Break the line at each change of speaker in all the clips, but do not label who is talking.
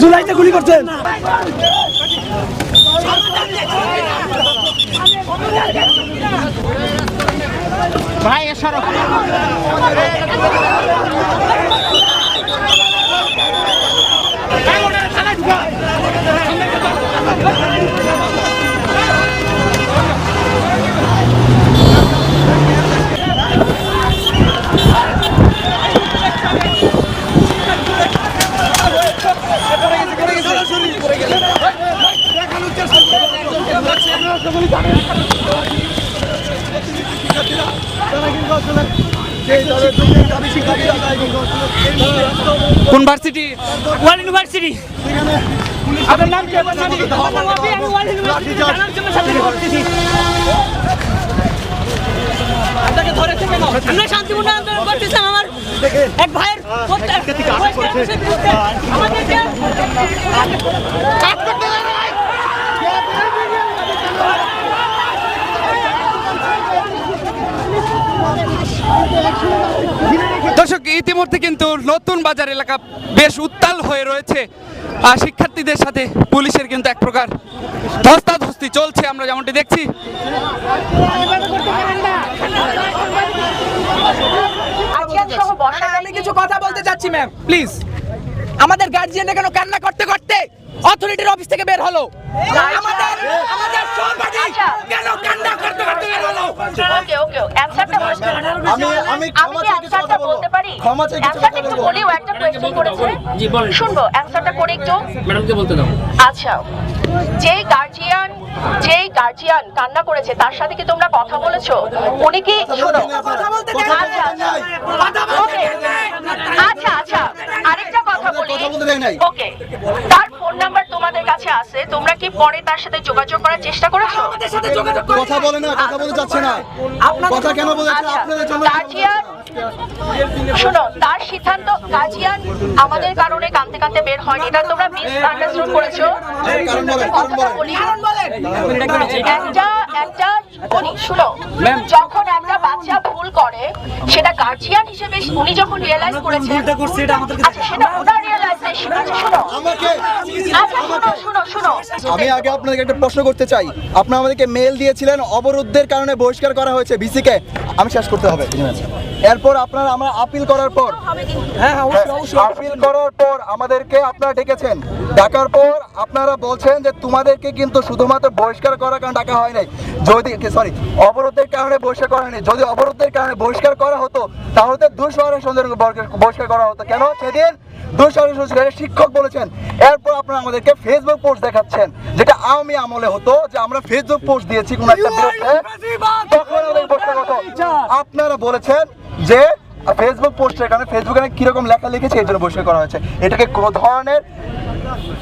জুলাইতে গুলি করছেন।
ভাই এ সড়ক কোন ভার্সিটি?
ওয়াল ইউনিভার্সিটি।
আপনার নাম কি? আপনার নাম
আমি ওয়াল ইউনিভার্সিটি জানার জন্য সাথে করতেছি। আমরা শান্তিপূর্ণ আন্দোলন করতেছিলাম। আমার এক ভাইয়ের বিরুদ্ধে আমাদেরকে
ইতিমধ্যে কিন্তু নতুন বাজার এলাকা বেশ উত্তাল হয়ে রয়েছে। আর শিক্ষার্থীদের সাথে পুলিশের কিন্তু এক প্রকার ধস্তাধস্তি চলছে আমরা যেমনটি দেখছি।
আমি কিছু কথা বলতে চাচ্ছি ম্যাম প্লিজ আমাদের গার্জিয়ানরা কেন কান্না করতে করতে অথরিটির অফিস থেকে বের হলো? আমাদের আমাদের সহপাঠী কেন কান্না করতে করতে বের হলো?
ওকে ওকে অ্যানসারটা
আমি আমি
আমি
ক্ষমা
কি
চেয়ে কিছু
অ্যানসারটা
কথা বলব
বলতে পারি
ক্ষমা চেয়ে কিছু
অ্যানসারটা
কথা
একটু বলি ও একটা কোয়েশ্চেন করেছে শুনব অ্যানসারটা করে একটু।
ম্যাডামকে বলতে দাও।
আচ্ছা যেই গার্জিয়ান যেই গার্জিয়ান কান্না করেছে তার সাথে কি তোমরা কথা বলেছ? উনি কি শোনো
কথা বলতে
কথা
আচ্ছা আচ্ছা আচ্ছা আরেকটা কথা বলি। ওকে তার ফোন নাম্বার তোমাদের কাছে আছে। তোমরা কি পরে তার সাথে যোগাযোগ করার চেষ্টা করেছ?
আমাদের সাথে যোগাযোগ করে
কথা বলে না কথা বলতে চাচ্ছে না। কথা কেন বলেছে?
আচ্ছা
আপনাদের জন্য
গার্জিয়ান শোনো তার সিদ্ধান্ত গার্জিয়ান আমাদের কারণে কানতে কানতে বের হয়নি। এটা তোমরা মিস আন্ডারস্ট্যান্ড করেছ
বলেন।
বলি একটা একটা বলি শুনো যখন একটা বাচ্চা ভুল করে সেটা গার্জিয়ান হিসেবে উনি যখন রিয়েলাইজ করেছেন আচ্ছা সেটা ওনার রিয়েলাইজেশন আচ্ছা শুনো শুনো শুনো।
আমি আগে আপনাদেরকে একটা প্রশ্ন করতে চাই। আপনারা আমাদেরকে মেল দিয়েছিলেন অবরোধের কারণে বহিষ্কার করা হয়েছে বিসিকে আমি শেষ করতে হবে। এরপর আপনারা আমরা আপিল করার পর
হ্যাঁ হ্যাঁ অবশ্যই অবশ্যই।
আপিল করার পর আমাদেরকে আপনারা ডেকেছেন। ডাকার পর আপনারা বলছেন যে তোমাদেরকে কিন্তু শুধুমাত্র বহিষ্কার করার কারণে ডাকা হয় নাই। যদি সরি অবরোধের কারণে বহিষ্কার করা হয়নি। যদি অবরোধের কারণে বহিষ্কার করা হতো তাহলে তো দুঃসহারের সন্দেহ বহিষ্কার করা হতো। কেন? সেদিন দুঃসহারের সংস্কারের শিক্ষক বলেছেন। এরপর আপনারা আমাদেরকে ফেসবুক পোস্ট দেখাচ্ছেন যেটা আওয়ামী আমলে হতো যে আমরা ফেসবুক পোস্ট দিয়েছি কোন একটা বিরুদ্ধে। তখন আমাদের বহিষ্কার আপনারা বলেছেন যে ফেসবুক পোস্টের কারণে ফেসবুকে কীরকম লেখা লিখেছে এই জন্য বসে করা হয়েছে। এটাকে কোন ধরনের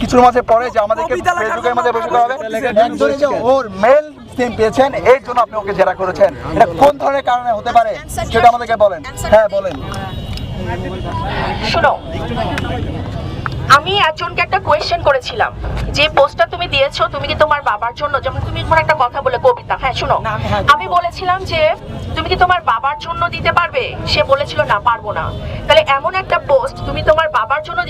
কিছুর মাঝে পরে যে আমাদেরকে ফেসবুকের মধ্যে
বসে
বহিষ্কার হবে? একজনে যে ওর মেল সিম পেয়েছেন এই জন্য আপনি ওকে জেরা করেছেন। এটা কোন ধরনের কারণে হতে পারে? সেটা আমাদেরকে বলেন। হ্যাঁ বলেন।
শোনো আমি একজনকে একটা কোয়েশ্চেন করেছিলাম। যে পোস্টটা তুমি দিয়েছ তুমি কি তোমার বাবার জন্য যেমন তুমি কোন একটা কথা বলে কবিতা হ্যাঁ শোনো। আমি বলেছিলাম যে তুমি কি তোমার বাবার জন্য দিতে পারবে? সে বলেছিল না পারব না। তাহলে এমন একটা পোস্ট তুমি তোমার বাবার জন্য